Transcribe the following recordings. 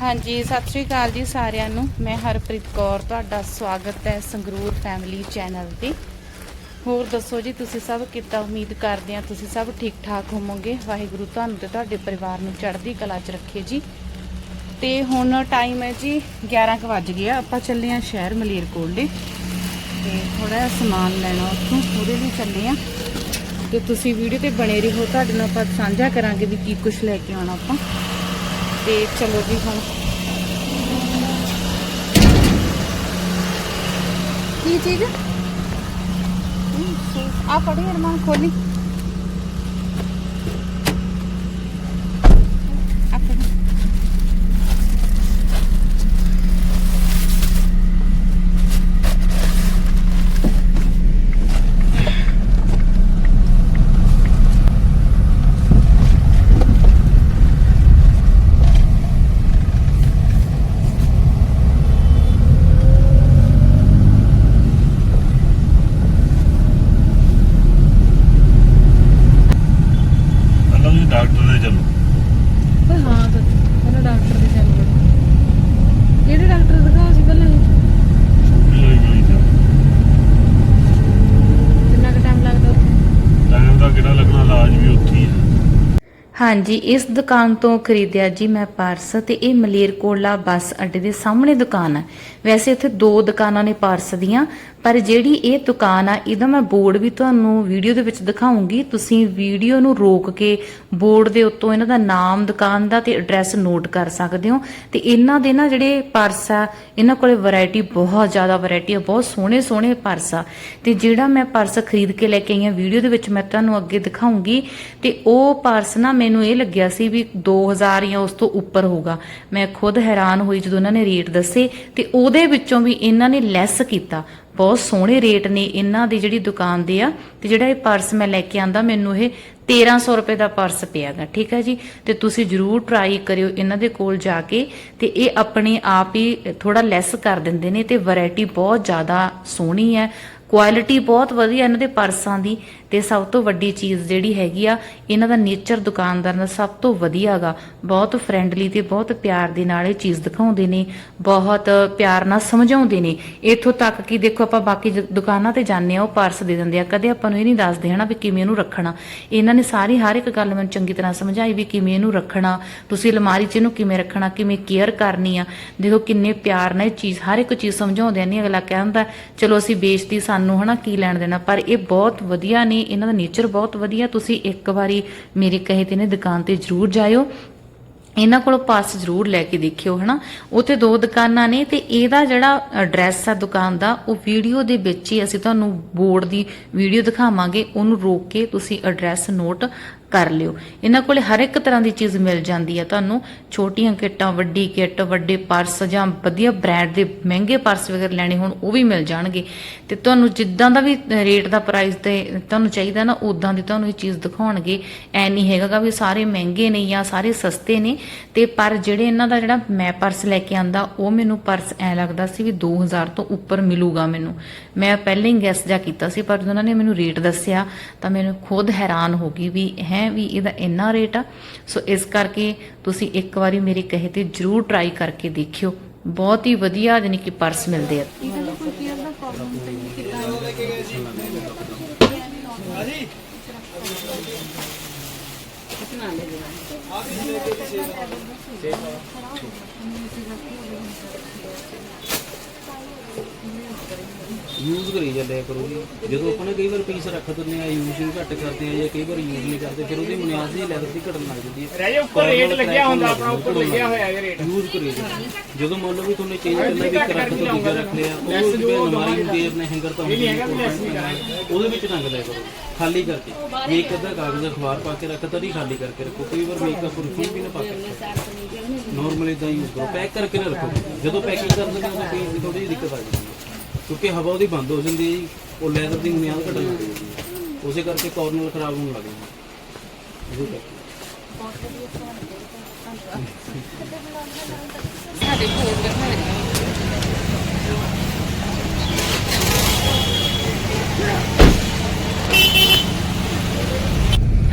ਹਾਂਜੀ, ਸਤਿ ਸ਼੍ਰੀ ਅਕਾਲ ਜੀ ਸਾਰਿਆਂ ਨੂੰ। ਮੈਂ ਹਰਪ੍ਰੀਤ ਕੌਰ, ਤੁਹਾਡਾ ਸਵਾਗਤ ਹੈ ਸੰਗਰੂਰ ਫੈਮਿਲੀ ਚੈਨਲ ਤੇ। ਹੋਰ ਦੱਸੋ ਜੀ, ਤੁਸੀਂ ਸਭ ਕਿੱਦਾਂ ਉਮੀਦ ਕਰਦੇ ਆ ਤੁਸੀਂ ਸਭ ਠੀਕ ਠਾਕ ਹੋਵੋਗੇ? ਵਾਹਿਗੁਰੂ ਤੁਹਾਨੂੰ ਤੇ ਤੁਹਾਡੇ ਪਰਿਵਾਰ ਨੂੰ ਚੜ੍ਹਦੀ ਕਲਾ 'ਚ ਰੱਖੇ ਜੀ। ਤੇ ਹੁਣ ਟਾਈਮ ਹੈ ਜੀ 11 ਕੁ ਵੱਜ ਗਿਆ ਆਪਾਂ ਚੱਲੇ ਆ ਸ਼ਹਿਰ ਮਲੇਰਕੋਟਲੇ ਤੇ ਥੋੜਾ ਜਿਹਾ ਸਮਾਨ ਲੈਣਾ ਉੱਥੋਂ, ਉਹਦੇ ਲਈ ਚੱਲੇ ਆ ਤੇ ਤੁਸੀਂ ਵੀਡੀਓ ਤੇ ਬਣੇ ਰਹੋ, ਤੁਹਾਡੇ ਨਾਲ ਆਪਾਂ ਸਾਂਝਾ ਕਰਾਂਗੇ ਵੀ ਕੀ ਕੁਝ ਲੈ ਕੇ ਆਉਣਾ ਆਪਾਂ। ਤੇ ਚਲੋ ਜੀ ਹੁਣ। ਕੀ ਚੀਜ਼? ਆ ਫੜੀ ਅਰਮਾਨ ਖੋਲੀ ਆ ਫੜੀ ਪਹਿਲਾਂ ਤੁਸੀਂ ਡਾਕਟਰ ਦੇ ਚੱਲੋ ਓਏ ਹਾਂ ਤਾਂ ਪਹਿਲਾਂ ਡਾਕਟਰ ਦੇ ਚੱਲ ਵੜੋ ਕਿਹੜੇ ਡਾਕਟਰ ਦਿਖਾਓ ਸੀ ਪਹਿਲਾਂ ਇਹ? ਛੋਟੀ ਹੋਈ ਗਲੀ ਚ ਕਿੰਨਾ ਕੁ ਟਾਈਮ ਲੱਗਦਾ ਉੱਥੇ ਟਾਈਮ ਦਾ ਕਿਹੜਾ ਲੱਗਣਾ ਇਲਾਜ ਵੀ ਉੱਥੇ ਹੀ ਹੈ ਹਾਂਜੀ, ਇਸ ਦੁਕਾਨ ਤੋਂ ਖਰੀਦਿਆ ਜੀ ਮੈਂ ਪਰਸ ਤੇ ਇਹ ਮਲੇਰਕੋਲਾ ਬੱਸ ਅੱਡੇ ਦੇ ਸਾਹਮਣੇ ਦੁਕਾਨ ਹੈ। ਵੈਸੇ ਇੱਥੇ ਦੋ ਦੁਕਾਨਾਂ ਨੇ ਪਰਸ ਦੀਆਂ, ਪਰ ਜਿਹੜੀ ਇਹ ਦੁਕਾਨ ਆ, ਇਹਦਾ ਮੈਂ ਬੋਰਡ ਵੀ ਤੁਹਾਨੂੰ ਵੀਡੀਓ ਦੇ ਵਿੱਚ ਦਿਖਾਉਂਗੀ। ਤੁਸੀਂ ਵੀਡੀਓ ਨੂੰ ਰੋਕ ਕੇ ਬੋਰਡ ਦੇ ਉੱਤੋਂ ਇਹਨਾਂ ਦਾ ਨਾਮ, ਦੁਕਾਨ ਦਾ ਤੇ ਐਡਰੈਸ ਨੋਟ ਕਰ ਸਕਦੇ ਹੋ। ਤੇ ਇਹਨਾਂ ਦੇ ਨਾ ਜਿਹੜੇ ਪਰਸ ਆ, ਇਹਨਾਂ ਕੋਲੇ ਵੈਰਾਈਟੀ ਬਹੁਤ ਜ਼ਿਆਦਾ ਵੈਰਾਈਟੀ ਆ, ਬਹੁਤ ਸੋਹਣੇ ਸੋਹਣੇ ਪਰਸ ਆ। ਤੇ ਜਿਹੜਾ ਮੈਂ ਪਰਸ ਖਰੀਦ ਕੇ ਲੈ ਕੇ ਆਈ ਆ ਵੀਡੀਓ ਦੇ ਵਿੱਚ ਮੈਂ ਤੁਹਾਨੂੰ ਅੱਗੇ ਦਿਖਾਉਂਗੀ। ਤੇ ਉਹ ਪਰਸ ਨਾ ਮੈਨੂੰ ਇਹ ਲੱਗਿਆ ਸੀ ਵੀ 2000 ਜਾਂ ਉਸ ਤੋਂ ਉੱਪਰ ਹੋਊਗਾ। ਮੈਂ ਖੁਦ ਹੈਰਾਨ ਹੋਈ ਜਦੋਂ ਇਹਨਾਂ ਨੇ ਰੇਟ ਦੱਸੇ ਤੇ ਉਹਦੇ ਵਿੱਚੋਂ ਵੀ ਇਹਨਾਂ ਨੇ ਲੈਸ ਕੀਤਾ। ਬਹੁਤ ਸੋਹਣੇ ਰੇਟ ਨੇ ਇਹਨਾਂ ਦੀ ਜਿਹੜੀ ਦੁਕਾਨ ਦੇ ਆ ਤੇ ਜਿਹੜਾ ਇਹ ਪਰਸ ਮੈਂ ਲੈ ਕੇ ਆਂਦਾ, ਮੈਨੂੰ ਇਹ 1300 ਰੁਪਏ ਦਾ ਪਰਸ ਪਿਆਗਾ, ਠੀਕ ਹੈ ਜੀ? ਤੇ ਤੁਸੀਂ ਜਰੂਰ ਟਰਾਈ ਕਰਿਓ ਇਹਨਾਂ ਦੇ ਕੋਲ ਜਾ ਕੇ ਤੇ ਇਹ ਆਪਣੇ ਆਪ ਹੀ ਥੋੜਾ ਲੈਸ ਕਰ ਦਿੰਦੇ ਨੇ ਤੇ ਵੈਰਾਈਟੀ ਬਹੁਤ ਜ਼ਿਆਦਾ ਸੋਹਣੀ ਹੈ। ਕੁਆਲਿਟੀ ਬਹੁਤ ਵਧੀਆ ਇਹਨਾਂ ਦੇ ਪਰਸਾਂ ਦੀ ਤੇ ਸਭ ਤੋਂ ਵੱਡੀ ਚੀਜ਼ ਜਿਹੜੀ ਹੈਗੀ ਆ, ਇਹਨਾਂ ਦਾ ਨੇਚਰ ਦੁਕਾਨਦਾਰ ਦਾ ਸਭ ਤੋਂ ਵਧੀਆਗਾ ਬਹੁਤ ਫਰੈਂਡਲੀ ਤੇ ਬਹੁਤ ਪਿਆਰ ਦੇ ਨਾਲ ਇਹ ਚੀਜ਼ ਦਿਖਾਉਂਦੇ ਨੇ, ਬਹੁਤ ਪਿਆਰ ਨਾਲ ਸਮਝਾਉਂਦੇ ਨੇ। ਇੱਥੋਂ ਤੱਕ ਕਿ ਦੇਖੋ ਆਪਾਂ ਬਾਕੀ ਦੁਕਾਨਾਂ ਤੇ ਜਾਂਦੇ ਆ ਉਹ ਪਰਸ ਦੇ ਦਿੰਦੇ ਆ। ਕਦੇ ਆਪਾਂ ਨੂੰ ਇਹ ਨਹੀਂ ਦੱਸਦੇ ਹਨਾ ਵੀ ਕਿਵੇਂ ਇਹਨੂੰ ਰੱਖਣਾ। ਇਹਨਾਂ ਨੇ ਸਾਰੀ, ਹਰ ਇੱਕ ਗੱਲ ਮੈਨੂੰ ਚੰਗੀ ਤਰ੍ਹਾਂ ਸਮਝਾਈ ਵੀ ਕਿਵੇਂ ਇਹਨੂੰ ਰੱਖਣਾ, ਤੁਸੀਂ ਅਲਮਾਰੀ 'ਚ ਇਹਨੂੰ ਕਿਵੇਂ ਰੱਖਣਾ, ਕਿਵੇਂ ਕੇਅਰ ਕਰਨੀ ਆ। ਦੇਖੋ ਕਿੰਨੇ ਪਿਆਰ ਨਾਲ ਇਹ ਚੀਜ਼, ਹਰ ਇੱਕ ਚੀਜ਼ ਸਮਝਾਉਂਦੇ ਆ, ਨਹੀਂ ਅਗਲਾ ਕਹਿੰਦਾ, ਚਲੋ ਅਸੀਂ ਵੇਚਤੀ ਸਾਨੂੰ ਹਨਾ ਕੀ ਲੈਣ ਦੇਣਾ? ਪਰ ਇਹ ਬਹੁਤ ਵਧੀਆ ਨੇ ਇਹਨਾਂ ਦਾ ਨੇਚਰ ਬਹੁਤ ਵਧੀਆ। ਤੁਸੀਂ ਇੱਕ ਵਾਰੀ ਮੇਰੇ ਕਹੇ ਤੇ ਨੇ ਦੁਕਾਨ ਤੇ ਜ਼ਰੂਰ ਜਾਇਓ। ਇਹਨਾਂ ਕੋਲੋਂ ਪਾਸ ਜ਼ਰੂਰ ਲੈ ਕੇ ਦੇਖਿਓ, ਹਨਾ? ਉੱਥੇ ਦੋ ਦੁਕਾਨਾਂ ਨੇ ਤੇ ਇਹਦਾ ਜਿਹੜਾ ਐਡਰੈਸ ਆ ਦੁਕਾਨ ਦਾ, ਉਹ ਵੀਡੀਓ ਦੇ ਵਿੱਚ ਹੀ ਅਸੀਂ ਤੁਹਾਨੂੰ ਬੋਰਡ ਦੀ ਵੀਡੀਓ ਦਿਖਾਵਾਂਗੇ। ਉਹਨੂੰ ਰੋਕ ਕੇ ਤੁਸੀਂ ਐਡਰੈਸ ਨੋਟ ਕਰ ਲਿਓ। ਇਹਨਾਂ ਕੋਲੇ ਹਰ ਇੱਕ ਤਰ੍ਹਾਂ ਦੀ ਚੀਜ਼ ਮਿਲ ਜਾਂਦੀ ਹੈ ਤੁਹਾਨੂੰ ਛੋਟੀਆਂ ਕਿੱਟਾਂ, ਵੱਡੀ ਕਿੱਟ, ਵੱਡੇ ਪਰਸ ਜਾਂ ਵਧੀਆ ਬ੍ਰਾਂਡ ਦੇ ਮਹਿੰਗੇ ਪਰਸ ਵਗੈਰਾ ਲੈਣੇ ਹੋਣ, ਉਹ ਵੀ ਮਿਲ ਜਾਣਗੇ। ਤੇ ਤੁਹਾਨੂੰ ਜਿੱਦਾਂ ਦਾ ਵੀ ਰੇਟ ਦਾ ਪ੍ਰਾਈਸ ਤੇ ਤੁਹਾਨੂੰ ਚਾਹੀਦਾ ਨਾ ਉਦਾਂ ਦੀ ਤੁਹਾਨੂੰ ਇਹ ਚੀਜ਼ ਦਿਖਾਉਣਗੇ। ਐ ਨਹੀਂ ਹੈਗਾਗਾ ਵੀ ਸਾਰੇ ਮਹਿੰਗੇ ਨੇ ਜਾਂ ਸਾਰੇ ਸਸਤੇ ਨੇ। ਤੇ ਪਰ ਜਿਹੜੇ ਇਹਨਾਂ ਦਾ ਜਿਹੜਾ ਮੈਂ ਪਰਸ ਲੈ ਕੇ ਆਂਦਾ, ਉਹ ਮੈਨੂੰ ਪਰਸ ਐ ਲੱਗਦਾ ਸੀ ਵੀ 2000 ਤੋਂ ਉੱਪਰ ਮਿਲੂਗਾ ਮੈਨੂੰ। ਮੈਂ ਪਹਿਲਾਂ ਹੀ ਗੈਸ ਜਾ ਕੀਤਾ ਸੀ, ਪਰ ਜਦੋਂ ਉਹਨਾਂ ਨੇ ਮੈਨੂੰ ਰੇਟ ਦੱਸਿਆ, ਤਾਂ ਮੈਨੂੰ ਖੁਦ ਹੈਰਾਨ ਹੋ ਗਈ ਵੀ ਹੈ ਵੀ ਇਹਦਾ ਇੰਨਾ ਰੇਟ ਆ। ਸੋ ਇਸ ਕਰਕੇ ਤੁਸੀਂ ਇੱਕ ਵਾਰੀ ਮੇਰੇ ਕਹੇ ਤੇ ਜਰੂਰ ਟਰਾਈ ਕਰਕੇ ਦੇਖਿਓ। ਬਹੁਤ ਹੀ ਵਧੀਆ ਜਾਨੀ ਕਿ ਪਰਸ ਮਿਲਦੇ ਆ। ਇਹਨਾਂ ਦਾ ਕੋਈ ਕੇਅਰ ਦਾ ਪ੍ਰੋਬਲਮ ਤੇ ਨਹੀਂ ਕਿਦਾਂ ਯੂਜ਼ ਕਰੀ ਜਾਂਦੇ ਕਰੋ ਜੀ। ਜਦੋਂ ਆਪਾਂ ਨੇ ਕਈ ਵਾਰ ਪੀਸ ਰੱਖ ਦਿੰਦੇ ਆ ਯੂਜ਼ ਨੂੰ ਘੱਟ ਕਰਦੇ ਆ ਜਾਂ ਕਈ ਵਾਰ ਯੂਜ਼ ਨਹੀਂ ਕਰਦੇ ਫਿਰ ਉਹਦੀ ਮੁਨਿਆਦ ਦੀ ਲੈਦਰ ਦੀ ਘਟਣ ਲੱਗ ਜਾਂਦੀ ਹੈ ਰਹਿ ਜਾ ਉੱਪਰ ਰੇਟ ਲੱਗਿਆ ਹੁੰਦਾ ਆਪਣਾ ਉੱਪਰ ਲੱਗਿਆ ਹੋਇਆ ਹੈ ਰੇਟ ਯੂਜ਼ ਕਰੀ ਜਾਂਦੇ ਜਦੋਂ ਮੰਨ ਲਓ ਵੀ ਤੁਹਾਨੂੰ ਚੇਂਜ ਕਰਨਾ ਵੀ ਇੱਕ ਰੱਖ ਤੋਂ ਦੂਜਾ ਰੱਖ ਲਿਆ ਉਹ ਜਿਵੇਂ ਅਲਮਾਰੀ ਹੁੰਦੀ ਹੈ ਆਪਣੇ ਹੈਂਗਰ ਤਾਂ ਉਹਦੇ ਵਿੱਚ ਟੰਗ ਲਿਆ ਕਰੋ। ਖਾਲੀ ਕਰਕੇ। ਜੇ ਇੱਕ ਅੱਧਾ ਕਾਗਜ਼ ਅਖਬਾਰ ਪਾ ਕੇ ਰੱਖਤਾ ਨਹੀਂ ਖਾਲੀ ਕਰਕੇ ਰੱਖੋ। ਕਈ ਵਾਰ ਮੇਕਅਪ ਰਿਫਿਲ ਵੀ ਨਾ ਪਾ ਕੇ ਨਾਰਮਲ ਇਦਾਂ ਯੂਜ਼ ਕਰੋ। ਪੈਕ ਕਰਕੇ ਨਾ ਰੱਖੋ। ਜਦੋਂ ਪੈਕਿੰਗ ਕਰਦੇ ਹੋ ਤਾਂ ਦੀ ਥੋੜੀ ਜਿਹੀ ਦਿੱਕਤ ਆ ਜਾਂਦੀ ਹੈ। ਕਿਉਂਕਿ ਹਵਾ ਉਹਦੀ ਬੰਦ ਹੋ ਜਾਂਦੀ ਹੈ ਜੀ, ਉਹ ਲੈਦਰ ਦੀ ਬੁਨਿਆਦ ਘਟਣ ਲੱਗ ਜਾਂਦੀ ਹੈ ਉਸੇ ਕਰਕੇ ਕਾਰਨਰ ਖਰਾਬ ਹੋਣ ਲੱਗ ਜਾਂਦਾ ਇਹਦੇ ਸਾਡੇ ਕੋਲ ਦਿਖਾ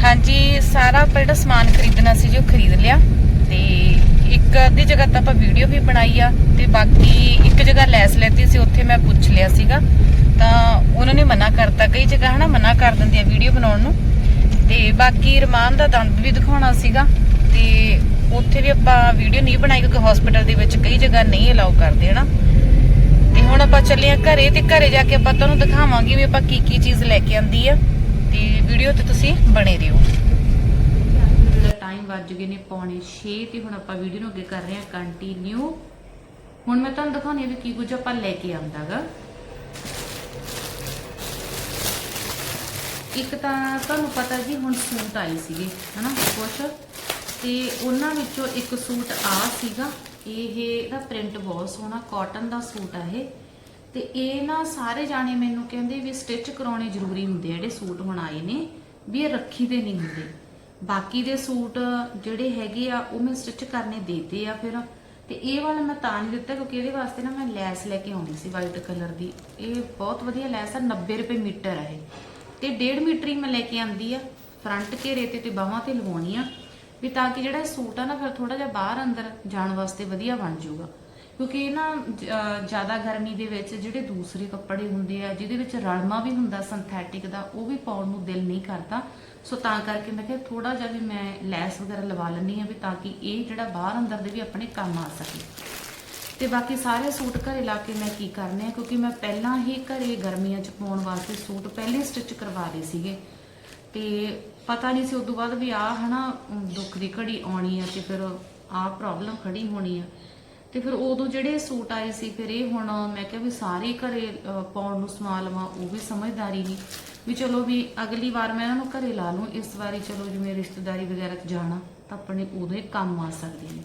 ਹਾਂਜੀ, ਸਾਰਾ ਜਿਹੜਾ ਸਮਾਨ ਖਰੀਦਣਾ ਸੀ ਜੋ ਖਰੀਦ ਲਿਆ। ਤੇ ਇੱਕ ਅੱਧੀ ਜਗ੍ਹਾ ਤਾਂ ਆਪਾਂ ਵੀਡੀਓ ਵੀ ਬਣਾਈ ਆ ਤੇ ਬਾਕੀ ਇੱਕ ਜਗ੍ਹਾ ਲੈਸ ਲੈਤੀ ਸੀ, ਉੱਥੇ ਮੈਂ ਪੁੱਛ ਲਿਆ ਸੀਗਾ। ਤਾਂ ਉਹਨਾਂ ਨੇ ਮਨਾ ਕਰਤਾ, ਕਈ ਜਗ੍ਹਾ ਹਨਾ ਮਨਾ ਕਰ ਦਿੰਦੇ ਆ ਵੀਡੀਓ ਬਣਾਉਣ ਨੂੰ। ਤੇ ਬਾਕੀ ਰਮਾਨ ਦਾ ਦੰਦ ਵੀ ਦਿਖਾਉਣਾ ਸੀਗਾ ਤੇ ਉੱਥੇ ਵੀ ਆਪਾਂ ਵੀਡੀਓ ਨਹੀਂ ਬਣਾਈ ਕਿਉਂਕਿ ਹਸਪੀਟਲ ਦੇ ਵਿੱਚ ਕਈ ਜਗ੍ਹਾ ਨਹੀਂ ਅਲਾਉ ਕਰਦੇ ਹਨਾ। ਤੇ ਹੁਣ ਆਪਾਂ ਚੱਲੇ ਆ ਘਰੇ ਤੇ ਘਰੇ ਜਾ ਕੇ ਆਪਾਂ ਤੁਹਾਨੂੰ ਦਿਖਾਵਾਂਗੇ ਵੀ ਆਪਾਂ ਕੀ ਕੀ ਚੀਜ਼ ਲੈ ਕੇ ਆਂਦੀ ਆ। ਤੇ ਵੀਡੀਓ ਤੇ ਤੁਸੀਂ ਬਣੇ ਰਹੋ। ਟਾਈਮ ਵੱਜ ਗਏ ਨੇ ਪੌਣੇ 6 ਤੇ ਹੁਣ ਆਪਾਂ ਵੀਡੀਓ ਨੂੰ ਅੱਗੇ ਕਰ ਰਹੇ ਹਾਂ ਕੰਟੀਨਿਊ ਹੁਣ ਮੈਂ ਤੁਹਾਨੂੰ ਦਿਖਾਉਣੀ ਆ ਵੀ ਕੀ ਕੁਝ ਆਪਾਂ ਲੈ ਕੇ ਆਂਦਾਗਾ ਇੱਕ ਤਾਂ ਤੁਹਾਨੂੰ ਪਤਾ ਜੀ ਹੁਣ ਸੂਟ ਆਏ ਸੀਗੇ, ਹਨਾ, ਕੁਛ। ਤੇ ਉਹਨਾਂ ਵਿੱਚੋਂ ਇੱਕ ਸੂਟ ਆ ਸੀਗਾ, ਇਹ ਇਹਦਾ ਪ੍ਰਿੰਟ ਬਹੁਤ ਸੋਹਣਾ ਕਾਟਨ ਦਾ ਸੂਟ ਆ ਇਹ। ਤੇ ਇਹ ਨਾ ਸਾਰੇ ਜਾਣੇ ਮੈਨੂੰ ਕਹਿੰਦੇ ਵੀ ਸਟਿਚ ਕਰਾਉਣੇ ਜ਼ਰੂਰੀ ਹੁੰਦੇ ਆ ਜਿਹੜੇ ਸੂਟ ਹੁਣ ਆਏ ਨੇ, ਵੀ ਇਹ ਰੱਖੀ ਦੇ ਨਹੀਂ ਹੁੰਦੇ। ਬਾਕੀ ਦੇ ਸੂਟ ਜਿਹੜੇ ਹੈਗੇ ਆ, ਉਹ ਮੈਂ ਸਟਿਚ ਕਰਨੇ ਦੇਤੇ ਆ ਫਿਰ। ਤੇ ਇਹ ਵਾਲਾ ਮੈਂ ਤਾਂ ਨਹੀਂ ਦਿੱਤਾ ਕਿਉਂਕਿ ਇਹਦੇ ਵਾਸਤੇ ਨਾ ਮੈਂ ਲੈਸ ਲੈ ਕੇ ਆਉਣੀ ਸੀ ਵਾਈਟ ਕਲਰ ਦੀ। ਇਹ ਬਹੁਤ ਵਧੀਆ ਲੈਸ ਆ 90 ਰੁਪਏ ਮੀਟਰ ਆ ਇਹ। ਤੇ 1.5 ਮੀਟਰ ਹੀ ਮੈਂ ਲੈ ਕੇ ਆਂਦੀ ਆ ਫਰੰਟ ਘੇਰੇ ਤੇ ਤੇ ਬਾਹਾਂ ਤੇ ਲਵਾਉਣੀ ਆ। ਵੀ ਤਾਂ ਕਿ ਜਿਹੜਾ ਸੂਟ ਆ ਨਾ ਫਿਰ ਥੋੜਾ ਜਿਹਾ ਬਾਹਰ ਅੰਦਰ ਜਾਣ ਵਾਸਤੇ ਵਧੀਆ ਬਣ ਜਾਊਗਾ। ਕਿਉਂਕਿ ਇਹ ਨਾ ਜ਼ਿਆਦਾ ਗਰਮੀ ਦੇ ਵਿੱਚ ਜਿਹੜੇ ਦੂਸਰੇ ਕੱਪੜੇ ਹੁੰਦੇ ਆ, ਜਿਹਦੇ ਵਿੱਚ ਰਲਮਾ ਵੀ ਹੁੰਦਾ ਸਿੰਥੈਟਿਕ ਦਾ, ਉਹ ਵੀ ਪਾਉਣ ਨੂੰ ਦਿਲ ਨਹੀਂ ਕਰਦਾ। ਸੋ ਤਾਂ ਕਰਕੇ ਮੈਂ ਕਿਹਾ ਥੋੜਾ ਜਿਹਾ ਵੀ ਮੈਂ ਲੈਸ ਵਗੈਰਾ ਲਵਾ ਲੈਣੀ ਆ ਵੀ ਤਾਂ ਕਿ ਇਹ ਜਿਹੜਾ ਬਾਹਰ ਅੰਦਰ ਦੇ ਵੀ ਆਪਣੇ ਕੰਮ ਆ ਸਕੇ। ਤੇ ਬਾਕੀ ਸਾਰੇ ਸੂਟ ਘਰੇ ਲਾ ਕੇ ਮੈਂ ਕੀ ਕਰਨੇ ਆ ਕਿਉਂਕਿ ਮੈਂ ਪਹਿਲਾਂ ਹੀ ਘਰੇ ਗਰਮੀਆਂ 'ਚ ਪਾਉਣ ਵਾਸਤੇ ਸੂਟ ਪਹਿਲੇ ਸਟਿਚ ਕਰਵਾ ਲਏ ਸੀਗੇ। ਤੇ ਪਤਾ ਨਹੀਂ ਸੀ ਉਦੋਂ ਬਾਅਦ ਵੀ ਆ ਹਨਾ ਅਮ, ਦੁੱਖ ਦੀ ਘੜੀ ਆਉਣੀ ਆ ਤੇ ਫਿਰ ਆ ਪ੍ਰੋਬਲਮ ਖੜੀ ਹੋਣੀ ਆ। ਤੇ ਫਿਰ ਉਦੋਂ ਜਿਹੜੇ ਸੂਟ ਆਏ ਸੀ ਫਿਰ ਇਹ ਹੁਣ ਮੈਂ ਕਿਹਾ ਵੀ ਸਾਰੇ ਘਰੇ ਅ, ਪਾਉਣ ਨੂੰ ਸਮਾ ਲਵਾਂ ਉਹ ਵੀ ਸਮਝਦਾਰੀ ਨਹੀਂ। ਵੀ ਚਲੋ ਵੀ ਅਗਲੀ ਵਾਰ ਮੈਂ ਇਹਨਾਂ ਨੂੰ ਘਰੇ ਲਾ ਲੂੰ ਇਸ ਵਾਰੀ ਚਲੋ ਜਿਵੇਂ ਰਿਸ਼ਤੇਦਾਰੀ ਵਗੈਰਾ 'ਚ ਜਾਣਾ ਤਾਂ ਆਪਣੇ ਉਦੋਂ ਹੀ ਕੰਮ ਆ ਸਕਦੇ ਨੇ।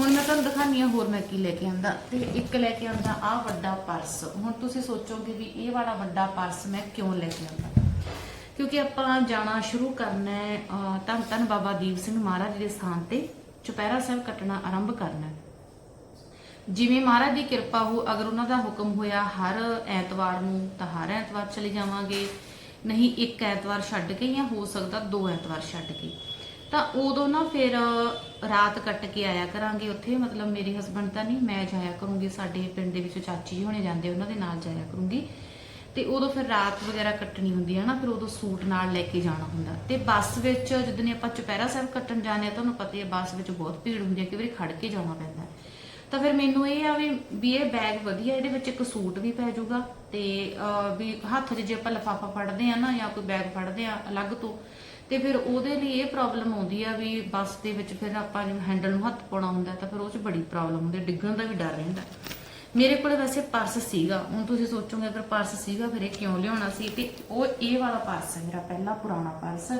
ਹੁਣ ਮੈਂ ਤੁਹਾਨੂੰ ਦਿਖਾਨੀ ਆ ਹੋਰ ਮੈਂ ਕੀ ਲੈ ਕੇ ਆਂਦਾ। ਤੇ ਇੱਕ ਲੈ ਕੇ ਆਂਦਾ ਆ ਵੱਡਾ ਪਰਸ। ਹੁਣ ਤੁਸੀਂ ਸੋਚੋਗੇ ਵੀ ਇਹ ਵਾਲਾ ਵੱਡਾ ਪਰਸ ਮੈਂ ਕਿਉਂ ਲੈ ਕੇ ਆਂਦਾ? ਕਿਉਂਕਿ ਆਪਾਂ ਜਾਣਾ ਸ਼ੁਰੂ ਕਰਨਾ ਹੈ ਅਹ, ਧੰਨ ਧੰਨ ਬਾਬਾ ਦੀਪ ਸਿੰਘ ਮਹਾਰਾਜ ਦੇ ਸਥਾਨ ਤੇ ਚੁਪਹਿਰਾ ਸਾਹਿਬ ਕੱਟਣਾ ਆਰੰਭ ਕਰਨਾ ਹੈ। ਜਿਵੇਂ ਮਹਾਰਾਜ ਦੀ ਕਿਰਪਾ ਹੋ, ਅਗਰ ਉਹਨਾਂ ਦਾ ਹੁਕਮ ਹੋਇਆ ਹਰ ਐਤਵਾਰ ਨੂੰ ਤਾਂ ਹਰ ਐਤਵਾਰ ਚਲੇ ਜਾਵਾਂਗੇ। ਨਹੀਂ, ਇੱਕ ਐਤਵਾਰ ਛੱਡ ਕੇ ਜਾਂ ਹੋ ਸਕਦਾ ਦੋ ਐਤਵਾਰ ਛੱਡ ਕੇ। ਤਾਂ ਉਦੋਂ ਨਾ ਫਿਰ ਰਾਤ ਕੱਟ ਕੇ ਆਇਆ ਕਰਾਂਗੇ ਉੱਥੇ। ਮਤਲਬ ਮੇਰੇ ਹਸਬੰਡ ਤਾਂ ਨਹੀਂ, ਮੈਂ ਜਾਇਆ ਕਰੂੰਗੀ। ਸਾਡੇ ਪਿੰਡ ਦੇ ਵਿੱਚ ਚਾਚੀ ਜੀ ਹੋਣੇ ਜਾਂਦੇ, ਉਹਨਾਂ ਦੇ ਨਾਲ ਜਾਇਆ ਕਰੂੰਗੀ। ਤੇ ਉਦੋਂ ਫਿਰ ਰਾਤ ਵਗੈਰਾ ਕੱਟਣੀ ਹੁੰਦੀ ਹੈ ਨਾ, ਫਿਰ ਉਦੋਂ ਸੂਟ ਨਾਲ ਲੈ ਕੇ ਜਾਣਾ ਹੁੰਦਾ। ਤੇ ਬੱਸ ਵਿੱਚ ਜਦੋਂ ਆਪਾਂ ਚੁਪਹਿਰਾ ਸਾਹਿਬ ਕੱਟਣ ਜਾਂਦੇ ਆ, ਤੁਹਾਨੂੰ ਪਤਾ ਹੀ ਹੈ ਬੱਸ ਵਿੱਚ ਬਹੁਤ ਭੀੜ ਹੁੰਦੀ ਹੈ ਕਿ ਵਾਰੀ ਖੜ ਕੇ ਜਾਣਾ ਪੈਂਦਾ। ਹੈ। ਤਾਂ ਫਿਰ ਮੈਨੂੰ ਇਹ ਆ ਵੀ ਵੀ ਇਹ ਬੈਗ ਵਧੀਆ, ਇਹਦੇ ਵਿੱਚ ਇੱਕ ਸੂਟ ਵੀ ਪੈ ਜਾਊਗਾ ਤੇ ਵੀ ਹੱਥ 'ਚ ਜੇ ਆਪਾਂ ਲਫਾਫਾ ਫੜਦੇ ਆ ਨਾ ਜਾਂ ਕੋਈ ਬੈਗ ਫੜਦੇ ਆ ਅਲੱਗ ਤੋਂ, ਤੇ ਫਿਰ ਉਹਦੇ ਲਈ ਇਹ ਪ੍ਰੋਬਲਮ ਆਉਂਦੀ ਆ ਵੀ ਬੱਸ ਦੇ ਵਿੱਚ ਫਿਰ ਆਪਾਂ ਜਿਵੇਂ ਹੈਂਡਲ ਨੂੰ ਹੱਥ ਪਾਉਣਾ ਹੁੰਦਾ ਤਾਂ ਫਿਰ ਉਹ 'ਚ ਬੜੀ ਪ੍ਰੋਬਲਮ ਹੁੰਦੀ ਡਿੱਗਣ ਦਾ ਵੀ ਡਰ ਰਹਿੰਦਾ। ਮੇਰੇ ਕੋਲ ਵੈਸੇ ਪਰਸ ਸੀਗਾ, ਹੁਣ ਤੁਸੀਂ ਸੋਚੋਗੇ ਅਗਰ ਪਰਸ ਸੀਗਾ ਫਿਰ ਇਹ ਕਿਉਂ ਲਿਆਉਣਾ ਸੀ? ਤੇ ਉਹ ਇਹ ਵਾਲਾ ਪਰਸ ਹੈ ਮੇਰਾ ਪਹਿਲਾ ਪੁਰਾਣਾ ਪਰਸ